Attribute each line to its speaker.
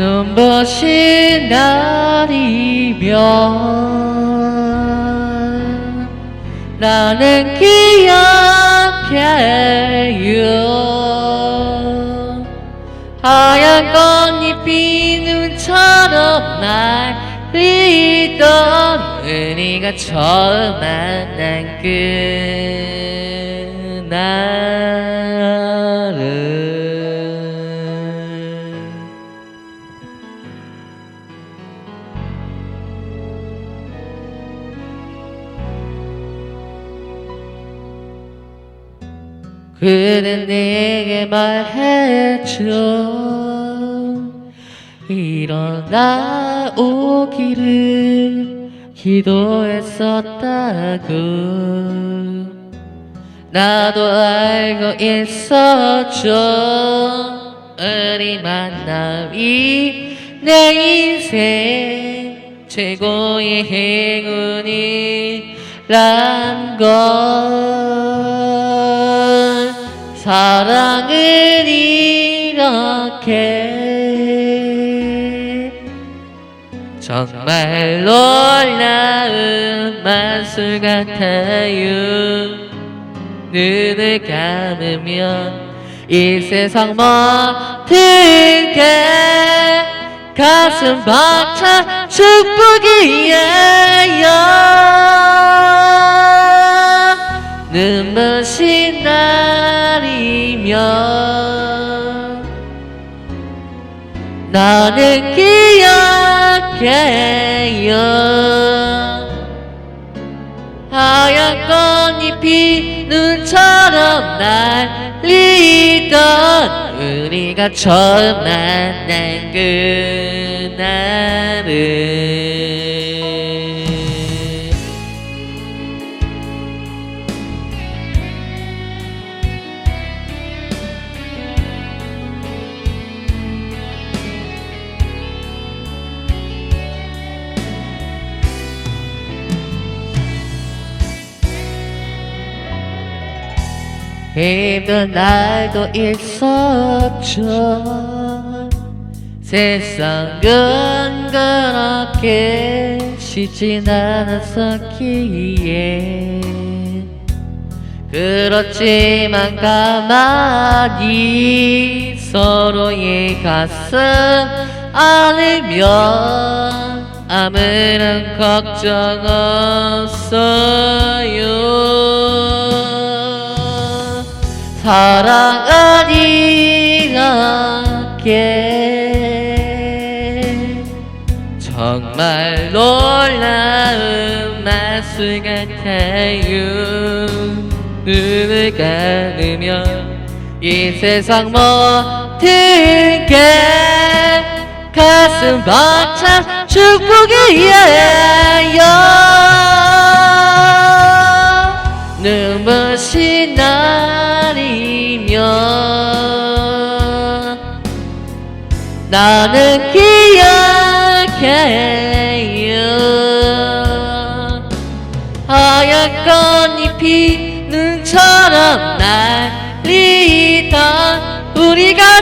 Speaker 1: 눈부신 날이면 나는 기억해요. 하얀 꽃잎이 눈처럼 날리던 은희가 처음 만난 그날 그는 내게 말했죠. 일어나 오기를 기도했었다고. 나도 알고 있었죠. 우리 만남이 내 인생 최고의 행운이란 걸 사랑은 이렇게 정말 놀라운 마술 같아요. 눈을 감으면 이 세상 모든 게 가슴 벅찬 축복이에요 나는 기억해요. 하얀 꽃잎이 눈처럼 날리던 우리가 처음 만난 그날은 힘든 날도 있었죠. 세상은 그렇게 쉽진 않았었기에. 그렇지만 가만히 서로의 가슴 안으면 아무런 걱정 없어요 사랑은 이렇게. 정말 놀라운 마술 같아요. 눈을 감으면 이 세상 모든 게 가슴 벅찬 축복이에 나는 기억해요. 하얀 꽃잎이 눈처럼 날리던 우리가